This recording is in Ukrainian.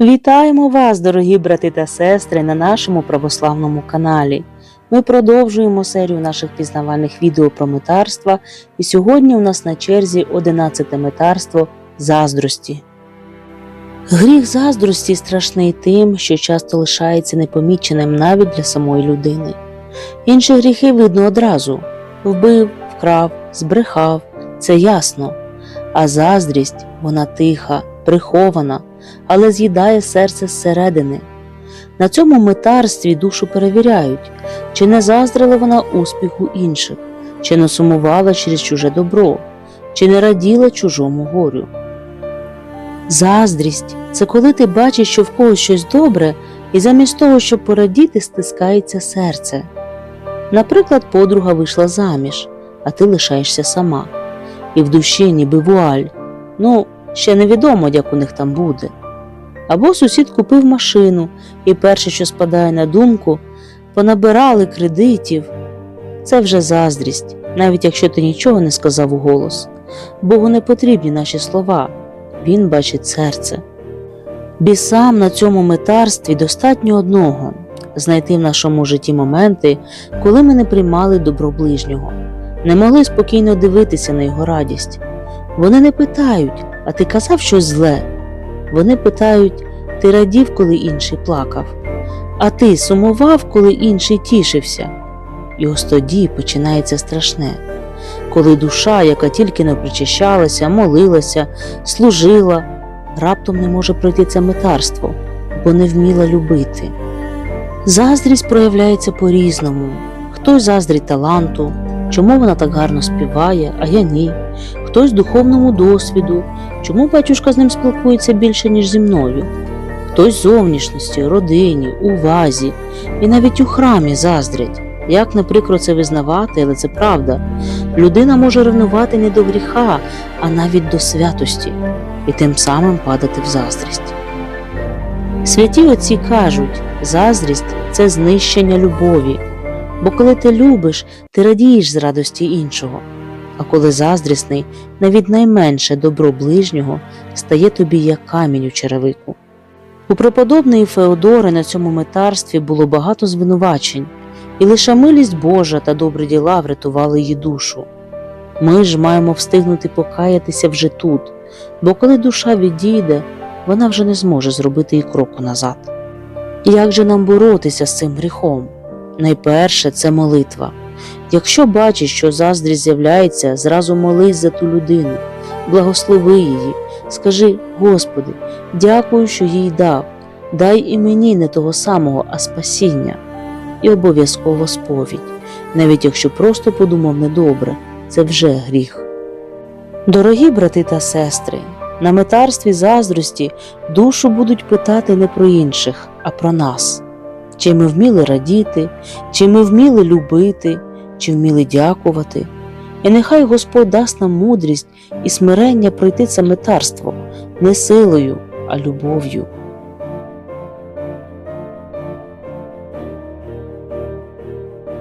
Вітаємо вас, дорогі брати та сестри, на нашому православному каналі. Ми продовжуємо серію наших пізнавальних відео про метарства, і сьогодні у нас на черзі 11 метарство заздрості. Гріх заздрості страшний тим, що часто лишається непоміченим навіть для самої людини. Інші гріхи видно одразу вбив, вкрав, збрехав це ясно. А заздрість вона тиха, прихована, але з'їдає серце зсередини. На цьому метарстві душу перевіряють, чи не заздрила вона успіху інших, чи не сумувала через чуже добро, чи не раділа чужому горю. Заздрість це коли ти бачиш, що в когось щось добре, і замість того, щоб порадіти, стискається серце. Наприклад, подруга вийшла заміж, а ти лишаєшся сама, і в душі ніби вуаль. Ну, ще невідомо, як у них там буде. Або сусід купив машину, і перше, що спадає на думку, понабирали кредитів. Це вже заздрість, навіть якщо ти нічого не сказав у голос. Богу не потрібні наші слова, він бачить серце. Бісам на цьому метарстві достатньо одного знайти в нашому житті моменти, коли ми не приймали добро ближнього, не могли спокійно дивитися на його радість. Вони не питають, а ти казав щось зле. Вони питають, ти радів, коли інший плакав, а ти сумував, коли інший тішився. І ось тоді починається страшне, коли душа, яка тільки не причащалася, молилася, служила, раптом не може пройти це метарство, бо не вміла любити. Заздрість проявляється по-різному. Хтось заздрить таланту, чому вона так гарно співає, а я ні. Хтось духовному досвіду, чому батюшка з ним спілкується більше, ніж зі мною. Хтось зовнішності, родині, увазі і навіть у храмі заздрять. Як не прикро це визнавати, але це правда. Людина може ревнувати не до гріха, а навіть до святості, і тим самим падати в заздрість. Святі отці кажуть, заздрість це знищення любові, бо коли ти любиш, ти радієш з радості іншого, а коли заздрісний, навіть найменше добро ближнього стає тобі як камінь у черевику. У преподобної Феодори на цьому метарстві було багато звинувачень, і лише милість Божа та добрі діла врятували її душу. Ми ж маємо встигнути покаятися вже тут, бо коли душа відійде, вона вже не зможе зробити і кроку назад. Як же нам боротися з цим гріхом? Найперше це молитва. Якщо бачиш, що заздрість з'являється, зразу молись за ту людину, благослови її, скажи, Господи, дякую, що їй дав, дай і мені не того самого, а спасіння, і обов'язково сповідь, навіть якщо просто подумав недобре, це вже гріх. Дорогі брати та сестри, на метарстві заздрості душу будуть питати не про інших, а про нас. Чи ми вміли радіти, чи ми вміли любити, чи вміли дякувати. І нехай Господь дасть нам мудрість і смирення пройти це метарство не силою, а любов'ю.